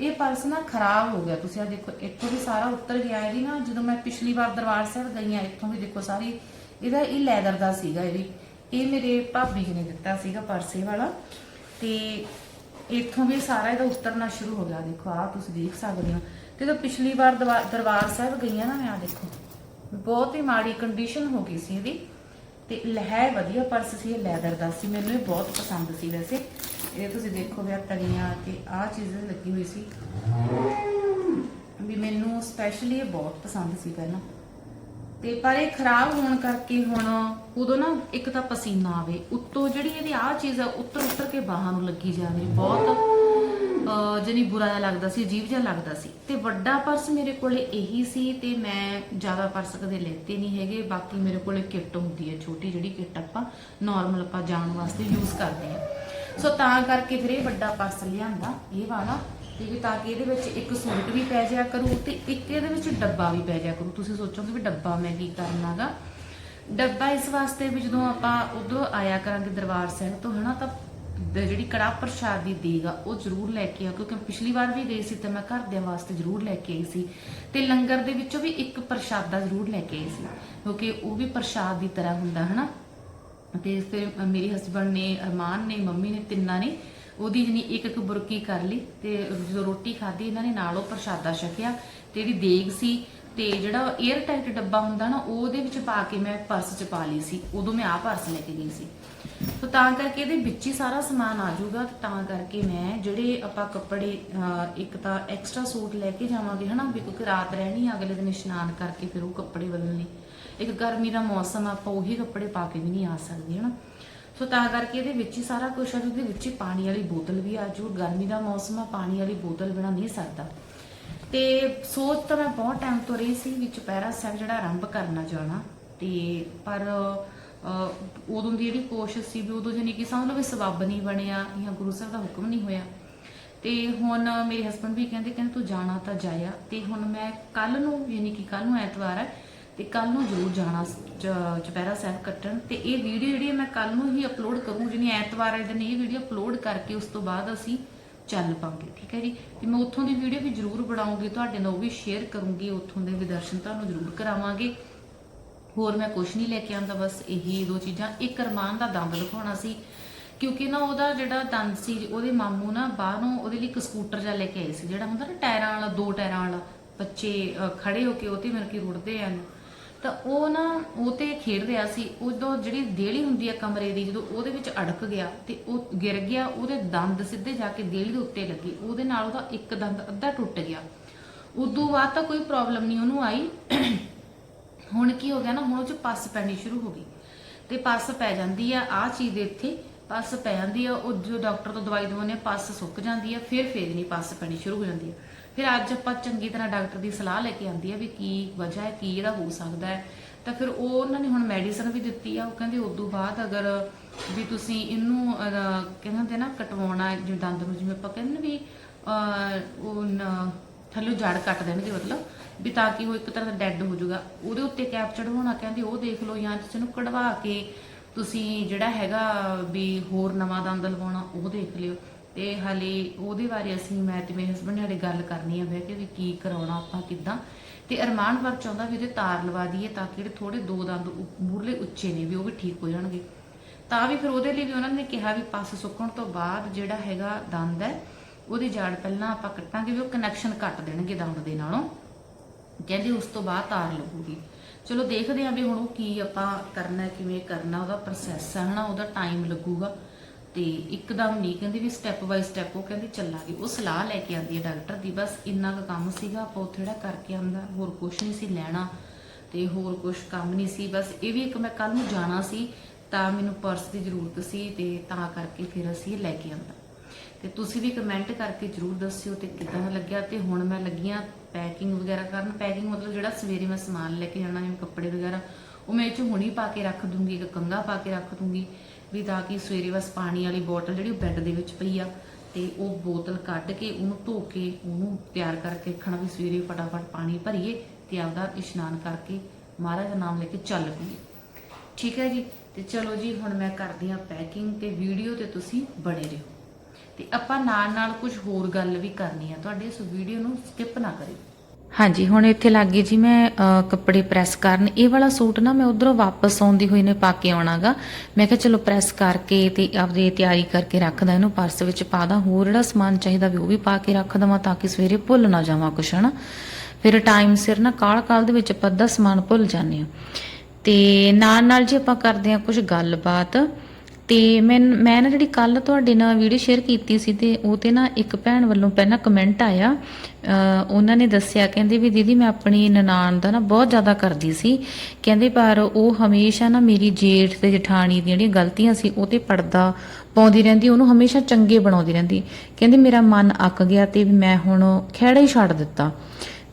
ਇਹ ਪਰਸ ਨਾ ਖਰਾਬ ਹੋ ਗਿਆ। ਤੁਸੀਂ ਆ ਦੇਖੋ, ਇੱਥੋਂ ਵੀ ਸਾਰਾ ਉੱਤਰ ਗਿਆ। ਇਹਦੀ ਨਾ ਜਦੋਂ ਮੈਂ ਪਿਛਲੀ ਵਾਰ ਦਰਬਾਰ ਸਾਹਿਬ ਗਈ ਆ, ਇੱਥੋਂ ਵੀ ਦੇਖੋ ਸਾਰੀ, ਇਹਦਾ ਇਹ ਲੈਦਰ ਦਾ ਸੀਗਾ ਇਹ ਵੀ। ਇਹ ਮੇਰੇ ਭਾਬੀ ਜੀ ਨੇ ਦਿੱਤਾ ਸੀਗਾ ਪਰਸ ਵਾਲਾ। ਤੇ ਇੱਥੋਂ ਵੀ ਸਾਰਾ ਇਹਦਾ ਉਤਰਨਾ ਸ਼ੁਰੂ ਹੋ ਗਿਆ। ਦੇਖੋ ਆ ਤੁਸੀਂ ਦੇਖ ਸਕਦੇ ਹੋ। ਤੇ ਜਦੋਂ ਪਿਛਲੀ ਵਾਰ ਦਰਬਾਰ ਸਾਹਿਬ ਗਈਆਂ ਨਾ ਮੈਂ ਆ ਦੇਖੋ। ਬਹੁਤ ਹੀ ਮਾੜੀ ਕੰਡੀਸ਼ਨ ਹੋ ਗਈ ਸੀ ਇਹਦੀ। ਤੇ ਲਹਿ ਵਧੀਆ ਪਰਸ ਸੀ, ਇਹ ਲੈਦਰ ਦਾ ਸੀ। ਮੈਨੂੰ ਇਹ ਬਹੁਤ ਪਸੰਦ ਸੀ ਵੈਸੇ। ਇਹ ਤੁਸੀਂ ਦੇਖੋ ਆ ਤਲੀਆਂ ਤੇ ਆਹ ਚੀਜ਼ ਲੱਗੀ ਹੋਈ ਸੀ। ਵੀ ਮੈਨੂੰ ਸਪੈਸ਼ਲੀ ਇਹ ਬਹੁਤ ਪਸੰਦ ਸੀ ਪਹਿਲਾਂ। ਤੇ ਪਰ ਇਹ ਖਰਾਬ ਹੋਣ ਕਰਕੇ ਹੁਣ ਉਦੋਂ ਨਾ ਇੱਕ ਤਾਂ ਪਸੀਨਾ ਆਵੇ। ਉੱਤੋਂ ਜਿਹੜੀ ਇਹਦੀ ਆਹ ਚੀਜ਼ ਆ, ਉੱਤਰ ਉੱਤਰ ਕੇ ਬਾਹਾਂ ਨੂੰ ਲੱਗੀ ਜਾਵੇ। ਬਹੁਤ, ਅਹ ਬੁਰਾ ਜਿਹਾ ਲੱਗਦਾ ਸੀ, ਅਜੀਬ ਜਿਹਾ ਲੱਗਦਾ ਸੀ। ਤੇ ਵੱਡਾ ਪਰਸ ਮੇਰੇ ਕੋਲੇ ਇਹੀ ਸੀ ਤੇ ਮੈਂ ਜ਼ਿਆਦਾ ਪਰਸ ਕਦੇ ਲੈਤੇ ਨਹੀਂ ਹੈਗੇ। ਬਾਕੀ ਮੇਰੇ ਕੋਲੇ ਕਿੱਟ ਹੁੰਦੀ ਹੈ, ਛੋਟੀ ਜਿਹੜੀ ਕਿੱਟ ਆਪਾਂ ਨਾਰਮਲ ਆਪਾਂ ਜਾਣ ਵਾਸਤੇ ਯੂਜ਼ ਕਰਦੇ ਆ ਸੋ ਤਾਂ ਕਰਕੇ ਫਿਰ ਇਹ ਵੱਡਾ ਪਰਸ ਲਿਆਂਦਾ, ਇਹ ਵਾਲਾ ਤੇ ਵੀ ਤਾਂ ਕਿ ਇਹਦੇ ਵਿੱਚ ਇੱਕ ਸੂਟ ਵੀ ਪੈ ਜਾਇਆ ਕਰੂ ਤੇ ਇੱਕ ਇਹਦੇ ਵਿੱਚ ਡੱਬਾ ਵੀ ਪੈ ਜਾਇਆ ਕਰੂ। ਤੁਸੀਂ ਸੋਚੋਗੇ ਵੀ ਡੱਬਾ ਮੈਂ ਕੀ ਕਰਨਾਗਾ ਡੱਬਾ ਇਸ ਵਾਸਤੇ ਵੀ ਜਦੋਂ ਆਪਾਂ ਉਧਰੋਂ ਆਇਆ ਕਰਾਂਗੇ ਦਰਬਾਰ ਸਾਹਿਬ ਤੋਂ, ਹਨਾ, ਤਾਂ ਜਿਹੜੀ ਕੜਾਹ ਪ੍ਰਸ਼ਾਦ ਦੀ ਦੇਗ ਆ, ਉਹ ਜ਼ਰੂਰ ਲੈ ਕੇ ਆ ਕਿਉਂਕਿ ਪਿਛਲੀ ਵਾਰ ਵੀ ਗਈ ਸੀ ਤੇ ਮੈਂ ਘਰਦਿਆਂ ਵਾਸਤੇ ਜ਼ਰੂਰ ਲੈ ਕੇ ਆਈ ਸੀ ਤੇ ਲੰਗਰ ਦੇ ਵਿੱਚੋਂ ਵੀ ਇੱਕ ਪ੍ਰਸ਼ਾਦਾ ਜ਼ਰੂਰ ਲੈ ਕੇ ਆਈ ਸੀ, ਕਿਉਂਕਿ ਉਹ ਵੀ ਪ੍ਰਸ਼ਾਦ ਦੀ ਤਰ੍ਹਾਂ ਹੁੰਦਾ, ਹਨਾ। ਤੇ ਫਿਰ ਮੇਰੇ ਹਸਬੰਡ ਨੇ ਅਰਮਾਨ ਨੇ ਮੰਮੀ ਨੇ ਤਿੰਨਾਂ ਨੇ ਉਹਦੀ ਜਨੀ ਇੱਕ ਇੱਕ ਬੁਰਕੀ ਕਰ ਲਈ ਤੇ ਜਦੋਂ ਰੋਟੀ ਖਾਧੀ ਇਹਨਾਂ ਨੇ ਨਾਲ ਉਹ ਪ੍ਰਸ਼ਾਦਾ ਛਕਿਆ ਤੇ ਜਿਹੜੀ ਦੇਗ ਸੀ ਤੇ ਜਿਹੜਾ 에ਅਰ ਟਾਈਟ ਡੱਬਾ ਹੁੰਦਾ ਨਾ ਉਹਦੇ ਵਿੱਚ ਪਾ ਕੇ ਮੈਂ ਪਰਸ 'ਚ ਪਾ ਲਈ ਸੀ। ਉਦੋਂ ਮੈਂ ਆ ਪਰਸ ਲੈ ਕੇ ਗਈ ਸੀ। ਤਾਂ ਤਾਂ ਕਰਕੇ ਇਹਦੇ ਵਿੱਚ ਹੀ ਸਾਰਾ ਸਮਾਨ ਆ ਜਾਊਗਾ ਤਾਂ ਕਰਕੇ ਮੈਂ ਜਿਹੜੇ ਆਪਾਂ ਕੱਪੜੇ ਇੱਕ ਤਾਂ ਐਕਸਟਰਾ ਸੂਟ ਲੈ ਕੇ ਜਾਵਾਂਗੇ ਹਨਾ ਵੀ ਕਿਉਂਕਿ ਰਾਤ ਰਹਿਣੀ ਆ, ਅਗਲੇ ਦਿਨ ਇਸ਼ਨਾਨ ਕਰਕੇ ਫਿਰ ਉਹ ਕੱਪੜੇ ਬਦਲਣੇ। ਇੱਕ ਗਰਮੀ ਦਾ ਮੌਸਮ ਆ, ਆਪਾਂ ਉਹੀ ਕੱਪੜੇ ਪਾ ਕੇ ਵੀ ਨਹੀਂ ਆ ਸਕਦੇ ਹਨਾ? ਸੋ ਤਾਂ ਕਰਕੇ ਇਹਦੇ ਵਿੱਚ ਹੀ ਸਾਰਾ ਕੁਝ ਆ ਉਹਦੇ ਵਿੱਚ ਹੀ ਪਾਣੀ ਵਾਲੀ ਬੋਤਲ ਵੀ ਆ ਜੋ ਗਰਮੀ ਦਾ ਮੌਸਮ ਆ ਪਾਣੀ ਵਾਲੀ ਬੋਤਲ ਬਿਨਾ ਨਹੀਂ ਸਰਦਾ। ਤੇ ਸੋਚ ਤਾਂ ਮੈਂ ਬਹੁਤ ਟਾਈਮ ਤੋਂ ਰਹੀ ਸੀ ਵੀ ਚੁਪਹਿਰਾ ਸਾਹਿਬ ਜਿਹੜਾ ਆਰੰਭ ਕਰਨਾ ਜਾਣਾ ਤੇ ਪਰ ਅਹ, ਉਦੋਂ ਦੀ ਜਿਹੜੀ ਕੋਸ਼ਿਸ਼ ਸੀ ਵੀ ਉਦੋਂ ਜਾਨੀ ਕਿ ਸਮਝ ਲਓ ਵੀ ਸਬੱਬ ਨਹੀਂ ਬਣਿਆ ਜਾਂ ਗੁਰੂ ਸਾਹਿਬ ਦਾ ਹੁਕਮ ਨਹੀਂ ਹੋਇਆ। ਤੇ ਹੁਣ ਮੇਰੇ ਹਸਬੰਡ ਵੀ ਕਹਿੰਦੇ ਕਹਿੰਦੇ ਤੂੰ ਜਾਣਾ ਤਾਂ ਜਾਇਆ ਤੇ ਹੁਣ ਮੈਂ ਕੱਲ ਨੂੰ ਯਾਨੀ ਕਿ ਕੱਲ ਨੂੰ ਐਤਵਾਰ ਹੈ ਤੇ ਕੱਲ ਨੂੰ ਜ਼ਰੂਰ ਜਾਣਾ ਚ- ਸਾਹਿਬ ਕੱਟਣ। ਤੇ ਇਹ ਵੀਡੀਓ ਜਿਹੜੀ ਹੈ ਮੈਂ ਕੱਲ ਨੂੰ ਹੀ ਅਪਲੋਡ ਕਰੂੰ ਜਿਹਨੇ ਐਤਵਾਰ ਵਾਲੇ ਦਿਨ ਇਹ ਵੀਡੀਓ ਅਪਲੋਡ ਕਰਕੇ ਉਸ ਤੋਂ ਬਾਅਦ ਅਸੀਂ ਚੱਲ ਪਾਂਗੇ ਠੀਕ ਹੈ ਜੀ? ਤੇ ਮੈਂ ਉੱਥੋਂ ਦੀ ਵੀਡੀਓ ਵੀ ਜ਼ਰੂਰ ਬਣਾਉਂਗੀ, ਤੁਹਾਡੇ ਨਾਲ ਉਹ ਵੀ ਸ਼ੇਅਰ ਕਰੂੰਗੀ, ਉੱਥੋਂ ਦੇ ਵੀ ਤੁਹਾਨੂੰ ਜ਼ਰੂਰ ਕਰਾਵਾਂਗੇ। ਹੋਰ ਮੈਂ ਕੁਝ ਨਹੀਂ ਲੈ ਕੇ ਆਂਦਾ ਬਸ ਇਹੀ ਦੋ ਚੀਜ਼ਾਂ। ਇੱਕ ਅਰਮਾਨ ਦਾ ਦੰਦ ਦਿਖਾਉਣਾ ਸੀ, ਕਿਉਂਕਿ ਨਾ ਉਹਦਾ ਜਿਹੜਾ ਦੰਦ ਸੀ, ਉਹਦੇ ਮਾਮੂ ਨਾ ਬਾਹਰੋਂ ਉਹਦੇ ਲਈ ਇੱਕ ਸਕੂਟਰ ਜਿਹਾ ਲੈ ਕੇ ਆਏ ਸੀ, ਜਿਹੜਾ ਹੁੰਦਾ ਨਾ ਟਾਇਰਾਂ ਵਾਲਾ, ਦੋ ਟਾਇਰਾਂ ਵਾਲਾ। ਬੱਚੇ ਖੜੇ ਹੋ ਕੇ ਉਹ ਤੇ ਮਿਲ ਕੇ ਰੁੜਦੇ ਆ ਤਾਂ ਉਹ ਨਾ, ਉਹ ਤੇ ਖੇਡ ਰਿਹਾ ਸੀ, ਉਦੋਂ ਜਿਹੜੀ ਦੇਲੀ ਹੁੰਦੀ ਆ ਕਮਰੇ ਦੀ, ਜਦੋਂ ਉਹਦੇ ਵਿੱਚ ਅੜਕ ਗਿਆ ਤੇ ਉਹ ਗਿਰ ਗਿਆ, ਉਹਦੇ ਦੰਦ ਸਿੱਧੇ ਜਾ ਕੇ ਦੇਲੀ ਦੇ ਉੱਤੇ ਲੱਗੀ, ਉਹਦੇ ਨਾਲ ਉਹਦਾ ਇੱਕ ਦੰਦ ਅੱਧਾ ਟੁੱਟ ਗਿਆ। ਉਦੋਂ ਬਾਅਦ ਤਾਂ ਕੋਈ ਪ੍ਰੋਬਲਮ ਨਹੀਂ ਉਹਨੂੰ ਆਈ। ਹੁਣ ਕੀ ਹੋ ਗਿਆ ਨਾ, ਹੁਣ ਉਹ ਚ ਪੱਸ ਪੈਣੀ ਸ਼ੁਰੂ ਹੋ ਗਈ ਤੇ ਪੱਸ ਪੈ ਜਾਂਦੀ ਆ ਆ ਚੀਜ਼ ਦੇ ਇੱਥੇ ਪਸ ਪੈ ਜਾਂਦੀ ਆ, ਉਹ ਜੋ ਡਾਕਟਰ ਤੋਂ ਦਵਾਈ ਦਵਾਉਂਦੇ ਆ ਪਸ ਸੁੱਕ ਜਾਂਦੀ ਆ, ਫਿਰ ਫੇਰ ਨਹੀਂ ਪੱਸ ਪੈਣੀ ਸ਼ੁਰੂ ਹੋ ਜਾਂਦੀ ਆ। ਫਿਰ ਅੱਜ ਆਪਾਂ ਚੰਗੀ ਤਰ੍ਹਾਂ ਡਾਕਟਰ ਦੀ ਸਲਾਹ ਲੈ ਕੇ ਆਂਦੀ ਆ ਵੀ ਕੀ ਵਜ੍ਹਾ ਹੈ, ਕੀ ਇਹਦਾ ਹੋ ਸਕਦਾ ਹੈ। ਤਾਂ ਫਿਰ ਉਹ ਉਹਨਾਂ ਨੇ ਹੁਣ ਮੈਡੀਸਨ ਵੀ ਦਿੱਤੀ ਆ, ਉਹ ਕਹਿੰਦੇ ਉਦੋਂ ਬਾਅਦ ਅਗਰ ਵੀ ਤੁਸੀਂ ਇਹਨੂੰ ਕਹਿੰਦੇ ਨਾ, ਕਟਵਾਉਣਾ ਜਿਵੇਂ ਦੰਦ ਨੂੰ, ਜਿਵੇਂ ਆਪਾਂ ਕਹਿੰਦੇ ਨੇ ਵੀ ਉਹ ਥੱਲੇ ਜੜ ਕੱਟ ਦੇਣਗੇ ਮਤਲਬ, ਵੀ ਤਾਂ ਕਿ ਉਹ ਇੱਕ ਤਰ੍ਹਾਂ ਦਾ ਡੈੱਡ ਹੋ ਜਾਊਗਾ। ਉਹਦੇ ਉੱਤੇ ਕੈਪ ਚੜਵਾਉਣਾ ਕਹਿੰਦੇ ਉਹ ਦੇਖ ਲਓ, ਜਾਂ ਤੁਸੀਂ ਇਹਨੂੰ ਕਢਵਾ ਕੇ ਤੁਸੀਂ ਜਿਹੜਾ ਹੈਗਾ ਵੀ ਹੋਰ ਨਵਾਂ ਦੰਦ ਲਵਾਉਣਾ, ਉਹ ਦੇਖ ਲਿਓ। ਤੇ ਹਾਲੇ ਉਹਦੇ ਬਾਰੇ ਅਸੀਂ, ਮੈਂ ਤੇ ਮੇਰੇ ਹਸਬੰਡ ਨੇ ਗੱਲ ਕਰਨੀ ਆ ਬਹਿ ਕੇ ਵੀ ਕੀ ਕਰਾਉਣਾ ਆਪਾਂ ਕਿੱਦਾਂ। ਤੇ ਅਰਮਾਨ ਵਰ ਚਾਹੁੰਦਾ ਵੀ ਉਹਦੇ ਤਾਰ ਲਵਾ ਦਈਏ ਤਾਂ ਕਿ ਜਿਹੜੇ ਥੋੜੇ ਦੋ ਦੰਦ ਉ- ਉੱਚੇ ਨੇ ਵੀ ਉਹ ਵੀ ਠੀਕ ਹੋ ਜਾਣਗੇ। ਤਾਂ ਵੀ ਫਿਰ ਉਹਦੇ ਲਈ ਵੀ ਉਹਨਾਂ ਨੇ ਕਿਹਾ ਵੀ ਪੱਸ ਸੁੱਕਣ ਤੋਂ ਬਾਅਦ ਜਿਹੜਾ ਹੈਗਾ ਦੰਦ ਹੈ, ਉਹਦੀ ਜੜ ਪਹਿਲਾਂ ਆਪਾਂ ਕੱਟਾਂਗੇ ਵੀ ਉਹ ਕਨੈਕਸ਼ਨ ਕੱਟ ਦੇਣਗੇ ਦੰਦ ਦੇ ਨਾਲੋਂ। ਕਹਿੰਦੇ ਉਸ ਤੋਂ ਬਾਅਦ ਤਾਰ ਲੱਗੂਗੀ ਚਲੋ ਦੇਖਦੇ ਆਂ ਵੀ ਹੁਣ ਉਹ ਕੀ ਆਪਾਂ ਕਰਨਾ, ਕਿਵੇਂ ਕਰਨਾ, ਉਹਦਾ ਪ੍ਰੋਸੈਸ ਹੈ ਹਨਾ, ਉਹਦਾ ਟਾਈਮ ਲੱਗੂਗਾ। ਤੇ ਇੱਕਦਮ ਨਹੀਂ, ਕਹਿੰਦੀ ਵੀ ਸਟੈਪ ਬਾਈ ਸਟੈਪ ਉਹ ਕਹਿੰਦੀ ਚੱਲਾਂਗੇ। ਉਹ ਸਲਾਹ ਲੈ ਕੇ ਆਂਦੀ ਹੈ ਡਾਕਟਰ ਦੀ, ਬਸ ਇੰਨਾ ਕੁ ਕੰਮ ਸੀਗਾ, ਆਪਾਂ ਉੱਥੇ ਜਿਹੜਾ ਕਰਕੇ ਆਂਦਾ ਹੋਰ ਕੁਝ ਨਹੀਂ ਸੀ ਲੈਣਾ ਤੇ ਹੋਰ ਕੁਝ ਕੰਮ ਨਹੀਂ ਸੀ। ਬਸ ਇਹ ਵੀ ਇੱਕ ਮੈਂ ਕੱਲ ਨੂੰ ਜਾਣਾ ਸੀ, ਤਾਂ ਮੈਨੂੰ ਪਰਸ ਦੀ ਜ਼ਰੂਰਤ ਸੀ ਤੇ ਤਾਂ ਕਰਕੇ ਫਿਰ ਅਸੀਂ ਇਹ ਲੈ ਕੇ ਆਂਦਾ ਤੇ ਤੁਸੀਂ ਵੀ ਕਮੈਂਟ ਕਰਕੇ ਜਰੂਰ ਦੱਸਿਓ ਤੇ ਕਿਦਾਂ ਲੱਗਿਆ। ਤੇ ਹੁਣ ਮੈਂ ਲੱਗੀਆਂ ਪੈਕਿੰਗ ਵਗੈਰਾ ਕਰਨ। ਪੈਕਿੰਗ ਮਤਲਬ ਜਿਹੜਾ ਸਵੇਰੇ ਮੈਂ ਸਮਾਨ ਲੈ ਕੇ ਜਾਣਾ, ਜਿਵੇਂ ਕੱਪੜੇ ਵਗੈਰਾ, ਉਹ ਮੈਂ ਇਹ 'ਚ ਹੁਣੀ ਪਾ ਕੇ ਰੱਖ ਦੂੰਗੀ, ਇੱਕ ਕੰਗਾ ਪਾ ਕੇ ਰੱਖ ਦੂੰਗੀ। ਵੀ ਤਾਂ ਕਿ ਸਵੇਰੇ ਬਸ ਪਾਣੀ ਵਾਲੀ ਬੋਤਲ ਜਿਹੜੀ ਉਹ ਬੈੱਡ ਦੇ ਵਿੱਚ ਪਈ ਆ, ਤੇ ਉਹ ਬੋਤਲ ਕੱਢ ਕੇ ਉਹਨੂੰ ਧੋ ਕੇ ਉਹਨੂੰ ਤਿਆਰ ਕਰਕੇ ਰੱਖਣਾ ਵੀ ਸਵੇਰੇ ਫਟਾਫਟ ਪਾਣੀ ਭਰੀਏ ਤੇ ਆਪਦਾ ਇਸ਼ਨਾਨ ਕਰਕੇ ਮਹਾਰਾਜ ਦਾ ਨਾਮ ਲੈ ਕੇ ਚੱਲ ਪਈਏ। ਠੀਕ ਹੈ ਜੀ? ਤੇ ਚਲੋ ਜੀ, ਹੁਣ ਮੈਂ ਕਰਦੀ ਆ ਪੈਕਿੰਗ ਤੇ ਵੀਡੀਓ ਤੇ ਤੁਸੀਂ ਬਣੇ ਰਹੋ। ਤੇ ਆਪਾਂ ਨਾਲ ਨਾਲ ਕੁਝ ਹੋਰ ਗੱਲ ਵੀ ਕਰਨੀ ਆ ਤੁਹਾਡੇ, ਇਸ ਵੀਡੀਓ ਨੂੰ ਸਕਿਪ ਨਾ ਕਰਿਓ। ਹਾਂਜੀ, ਹੁਣ ਇੱਥੇ ਲੱਗ ਗਈ ਜੀ ਮੈਂ ਕੱਪੜੇ ਪ੍ਰੈਸ ਕਰਨ। ਇਹ ਵਾਲਾ ਸੂਟ ਨਾ ਮੈਂ ਉਧਰੋਂ ਵਾਪਸ ਆਉਂਦੀ ਹੋਈ ਨੇ ਪਾ ਕੇ ਆਉਣਾਗਾ। ਮੈਂ ਕਿਹਾ ਚਲੋ ਪ੍ਰੈਸ ਕਰਕੇ ਤੇ ਆਪਦੇ ਤਿਆਰੀ ਕਰਕੇ ਰੱਖਦਾ ਇਹਨੂੰ ਪਰਸ ਵਿੱਚ ਪਾ ਦਾਂ। ਹੋਰ ਜਿਹੜਾ ਸਮਾਨ ਚਾਹੀਦਾ ਵੀ ਉਹ ਵੀ ਪਾ ਕੇ ਰੱਖ ਦਵਾਂ ਤਾਂ ਕਿ ਸਵੇਰੇ ਭੁੱਲ ਨਾ ਜਾਵਾਂ ਕੁਛ, ਹਨਾ? ਫਿਰ ਟਾਈਮ ਸਿਰ ਨਾ ਕਾਲ ਕਾਲ ਦੇ ਵਿੱਚ ਆਪਾਂ ਅੱਧਾ ਸਮਾਨ ਭੁੱਲ ਜਾਂਦੇ ਆ ਤੇ ਨਾਲ ਨਾਲ ਜੇ ਆਪਾਂ ਕਰਦੇ ਆ ਕੁਝ ਗੱਲਬਾਤ ਤੇ ਮੈਂ ਮੈਂ ਨਾ ਜਿਹੜੀ ਕੱਲ ਤੁਹਾਡੇ ਨਾਲ ਵੀਡੀਓ ਸ਼ੇਅਰ ਕੀਤੀ ਸੀ ਤੇ ਉਹ ਤੇ ਨਾ ਇੱਕ ਭੈਣ ਵੱਲੋਂ ਪਹਿਲਾਂ ਕਮੈਂਟ ਆਇਆ। ਉਹਨਾਂ ਨੇ ਦੱਸਿਆ, ਕਹਿੰਦੇ ਵੀ ਦੀਦੀ ਮੈਂ ਆਪਣੀ ਨਨਾਣ ਦਾ ਨਾ ਬਹੁਤ ਜ਼ਿਆਦਾ ਕਰਦੀ ਸੀ। ਕਹਿੰਦੇ ਪਰ ਉਹ ਹਮੇਸ਼ਾ ਨਾ ਮੇਰੀ ਜੇਠ ਤੇ ਜਠਾਣੀ ਦੀਆਂ ਜਿਹੜੀਆਂ ਗਲਤੀਆਂ ਸੀ, ਉਹ ਤੇ ਪਰਦਾ ਪਾਉਂਦੀ ਰਹਿੰਦੀ, ਉਹਨੂੰ ਹਮੇਸ਼ਾ ਚੰਗੇ ਬਣਾਉਂਦੀ ਰਹਿੰਦੀ। ਕਹਿੰਦੇ ਮੇਰਾ ਮਨ ਅੱਕ ਗਿਆ ਤੇ ਵੀ ਮੈਂ ਹੁਣ ਖਹਿੜਾ ਹੀ ਛੱਡ ਦਿੱਤਾ।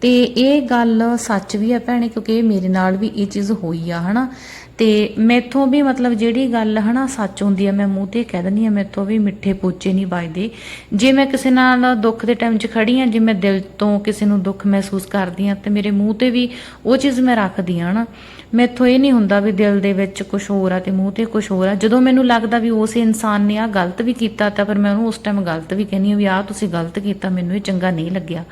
ਤੇ ਇਹ ਗੱਲ ਸੱਚ ਵੀ ਆ ਭੈਣੇ, ਕਿਉਂਕਿ ਇਹ ਮੇਰੇ ਨਾਲ ਵੀ ਇਹ ਚੀਜ਼ ਹੋਈ ਆ, ਹਨਾ? ਤੇ ਮੈਥੋਂ ਵੀ ਮਤਲਬ ਜਿਹੜੀ ਗੱਲ ਹਨਾ ਸੱਚ ਹੁੰਦੀ ਆ, ਮੈਂ ਮੂੰਹ ਤੇ ਕਹਿ ਦਿੰਦੀ ਆ, ਮੈਥੋਂ ਵੀ ਮਿੱਠੇ ਪੋਚੇ ਨਹੀਂ ਵੱਜਦੇ। ਜੇ ਮੈਂ ਕਿਸੇ ਨਾਲ ਦੁੱਖ ਦੇ ਟਾਈਮ 'ਚ ਖੜੀ ਆ, ਜੇ ਮੈਂ ਦਿਲ ਤੋਂ ਕਿਸੇ ਨੂੰ ਦੁੱਖ ਮਹਿਸੂਸ ਕਰਦੀ ਆ, ਤੇ ਮੇਰੇ ਮੂੰਹ ਤੇ ਵੀ ਉਹ ਚੀਜ਼ ਮੈਂ ਰੱਖਦੀ ਆ ਹਨਾ। ਮੈਥੋਂ ਇਹ ਨਹੀਂ ਹੁੰਦਾ ਵੀ ਦਿਲ ਦੇ ਵਿੱਚ ਕੁਝ ਹੋਰ ਆ ਤੇ ਮੂੰਹ ਤੇ ਕੁਝ ਹੋਰ ਆ। ਜਦੋਂ ਮੈਨੂੰ ਲੱਗਦਾ ਵੀ ਉਸ ਇਨਸਾਨ ਨੇ ਆ ਗਲਤ ਵੀ ਕੀਤਾ ਤਾਂ ਫਿਰ ਮੈਂ ਉਹਨੂੰ ਉਸ ਟਾਈਮ ਗਲਤ ਵੀ ਕਹਿੰਦੀ ਆ ਵੀ ਆਹ ਤੁਸੀਂ ਗਲਤ ਕੀਤਾ, ਮੈਨੂੰ ਇਹ ਚੰਗਾ ਨਹੀਂ ਲੱਗਿਆ।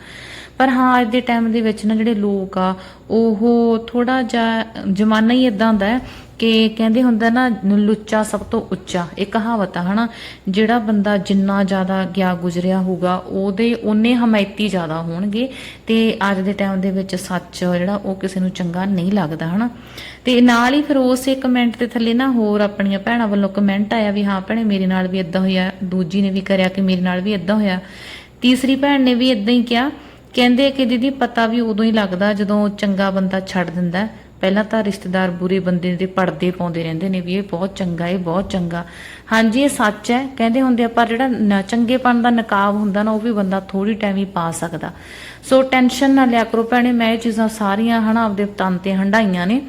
ਪਰ ਹਾਂ, ਅੱਜ ਦੇ ਟਾਈਮ ਦੇ ਵਿੱਚ ਨਾ ਜਿਹੜੇ ਲੋਕ ਆ, ਉਹ ਥੋੜਾ ਜਿਹਾ ਜ਼ਮਾਨਾ ਹੀ ਇਦਾਂ ਦਾ ਹੈ ਕਿ ਕਹਿੰਦੇ ਹੁੰਦਾ ਨਾ, ਲੁੱਚਾ ਸਭ ਤੋਂ ਉੱਚਾ, ਇਹ ਕਹਾਵਤ ਆ, ਹਨਾ? ਜਿਹੜਾ ਬੰਦਾ ਜਿੰਨਾ ਜ਼ਿਆਦਾ ਗਿਆ ਗੁਜ਼ਰਿਆ ਹੋਊਗਾ, ਉਹਦੇ ਉਹਨੇ ਹਮਾਇਤੀ ਜ਼ਿਆਦਾ ਹੋਣਗੇ ਤੇ ਅੱਜ ਦੇ ਟਾਈਮ ਦੇ ਵਿੱਚ ਸੱਚ ਜਿਹੜਾ, ਉਹ ਕਿਸੇ ਨੂੰ ਚੰਗਾ ਨਹੀਂ ਲੱਗਦਾ, ਹਨਾ? ਤੇ ਨਾਲ ਹੀ ਫਿਰ ਉਸੇ ਕਮੈਂਟ ਦੇ ਥੱਲੇ ਨਾ ਹੋਰ ਆਪਣੀਆਂ ਭੈਣਾਂ ਵੱਲੋਂ ਕਮੈਂਟ ਆਇਆ ਵੀ, ਹਾਂ ਭੈਣੇ, ਮੇਰੇ ਨਾਲ ਵੀ ਇਦਾਂ ਹੋਇਆ, ਦੂਜੀ ਨੇ ਵੀ ਕਰਿਆ ਕਿ ਮੇਰੇ ਨਾਲ ਵੀ ਇਦਾਂ ਹੋਇਆ। ਤੀਸਰੀ ਭੈਣ ਨੇ ਵੀ ਇਦਾਂ ਹੀ ਕਿਹਾ ਕਹਿੰਦੇ ਕਿ ਦੀਦੀ ਪਤਾ ਵੀ ਉਦੋਂ ਹੀ ਲੱਗਦਾ ਜਦੋਂ ਚੰਗਾ ਬੰਦਾ ਛੱਡ ਦਿੰਦਾ ਪਹਿਲਾਂ ਤਾਂ ਰਿਸ਼ਤੇਦਾਰ ਬੁਰੇ ਬੰਦੇ ਦੇ ਪਰਦੇ ਪਾਉਂਦੇ ਰਹਿੰਦੇ ਨੇ ਵੀ ਇਹ ਬਹੁਤ ਚੰਗਾ, ਇਹ ਬਹੁਤ ਚੰਗਾ। ਹਾਂਜੀ, ਇਹ ਸੱਚ ਹੈ। ਕਹਿੰਦੇ ਹੁੰਦੇ ਆ, ਪਰ ਜਿਹੜਾ ਨ- ਚੰਗੇਪਣ ਦਾ ਨਕਾਬ ਹੁੰਦਾ ਨਾ, ਉਹ ਵੀ ਬੰਦਾ ਥੋੜੀ ਟਾਈਮ ਹੀ ਪਾ ਸਕਦਾ। ਸੋ ਟੈਨਸ਼ਨ ਨਾ ਲਿਆ ਕਰੋ ਭੈਣੇ, ਮੈਂ ਇਹ ਚੀਜ਼ਾਂ ਸਾਰੀਆਂ ਹਨਾ, ਆਪਦੇ ਤਨ ਤੇ ਹੰਡਾਈਆਂ ਨੇ।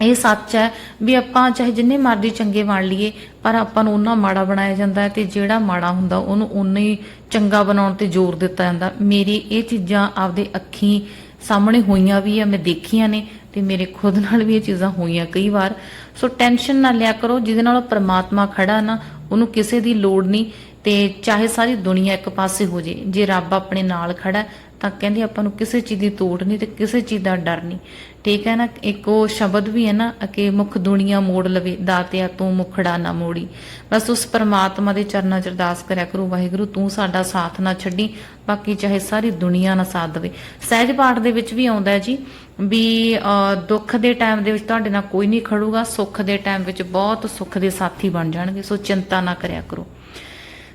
ਇਹ ਸੱਚ ਹੈ ਵੀ ਆਪਾਂ ਚਾਹੇ ਜਿੰਨੇ ਮਰਜ਼ੀ ਚੰਗੇ ਬਣ ਲਈਏ, ਪਰ ਆਪਾਂ ਨੂੰ ਉਹਨਾਂ ਮਾੜਾ ਬਣਾਇਆ ਜਾਂਦਾ ਹੈ ਤੇ ਜਿਹੜਾ ਮਾੜਾ ਹੁੰਦਾ ਉਹਨੂੰ ਉਨਾ ਹੀ ਚੰਗਾ ਬਣਾਉਣ ਤੇ ਜ਼ੋਰ ਦਿੱਤਾ ਜਾਂਦਾ। ਮੇਰੀ ਇਹ ਚੀਜ਼ਾਂ ਆਪਦੇ ਅੱਖੀਂ ਸਾਹਮਣੇ ਹੋਈਆਂ ਵੀ ਆ, ਮੈਂ ਦੇਖੀਆਂ ਨੇ ਤੇ ਮੇਰੇ ਖੁਦ ਨਾਲ ਵੀ ਇਹ ਚੀਜ਼ਾਂ ਹੋਈਆਂ ਕਈ ਵਾਰ। ਸੋ ਟੈਨਸ਼ਨ ਨਾ ਲਿਆ ਕਰੋ, ਜਿਹਦੇ ਨਾਲ ਪ੍ਰਮਾਤਮਾ ਖੜਾ ਨਾ, ਉਹਨੂੰ ਕਿਸੇ ਦੀ ਲੋੜ ਨਹੀਂ ਤੇ ਚਾਹੇ ਸਾਰੀ ਦੁਨੀਆ ਇੱਕ ਪਾਸੇ ਹੋ ਜੇ ਜੇ ਰੱਬ ਆਪਣੇ ਨਾਲ ਖੜਾ ਤਾਂ ਕਹਿੰਦੇ ਆਪਾਂ ਨੂੰ ਕਿਸੇ ਚੀਜ਼ ਦੀ ਤੋੜ ਨਹੀਂ ਤੇ ਕਿਸੇ ਚੀਜ਼ ਦਾ ਡਰ ਨਹੀਂ। ਠੀਕ ਹੈ ਨਾ ਇੱਕ ਉਹ ਸ਼ਬਦ ਵੀ ਹੈ ਨਾ ਕਿ ਮੁਖ ਦੁਨੀਆ ਮੋੜ ਲਵੇ ਦਾਤਿਆ ਤੂੰ ਮੁਖੜਾ ਨਾ ਮੋੜੀ। ਬਸ ਉਸ ਪਰਮਾਤਮਾ ਦੇ ਚਰਨਾਂ 'ਚ ਅਰਦਾਸ ਕਰਿਆ ਕਰੋ ਵਾਹਿਗੁਰੂ ਤੂੰ ਸਾਡਾ ਸਾਥ ਨਾ ਛੱਡੀ ਬਾਕੀ ਚਾਹੇ ਸਾਰੀ ਦੁਨੀਆ ਨਾ ਸਾਥ ਦੇਵੇ। ਸਹਿਜ ਪਾਠ ਦੇ ਵਿੱਚ ਵੀ ਆਉਂਦਾ ਹੈ ਜੀ ਵੀ ਅਹ, ਦੁੱਖ ਦੇ ਟਾਈਮ ਦੇ ਵਿੱਚ ਤੁਹਾਡੇ ਨਾਲ ਕੋਈ ਨਹੀਂ ਖੜੂਗਾ ਸੁੱਖ ਦੇ ਟਾਈਮ ਵਿੱਚ ਬਹੁਤ ਸੁੱਖ ਦੇ ਸਾਥੀ ਬਣ ਜਾਣਗੇ ਸੋ ਚਿੰਤਾ ਨਾ ਕਰਿਆ ਕਰੋ।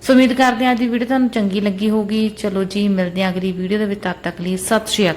ਸੋ ਉਮੀਦ ਕਰਦੇ ਹਾਂ ਅੱਜ ਦੀ ਵੀਡੀਓ ਤੁਹਾਨੂੰ ਚੰਗੀ ਲੱਗੀ ਹੋਊਗੀ। ਚਲੋ ਜੀ, ਮਿਲਦੇ ਹਾਂ ਅਗਲੀ ਵੀਡੀਓ ਦੇ ਵਿੱਚ। ਤਦ ਤੱਕ ਲਈ ਸਤਿ ਸ਼੍ਰੀ ਅਕਾਲ।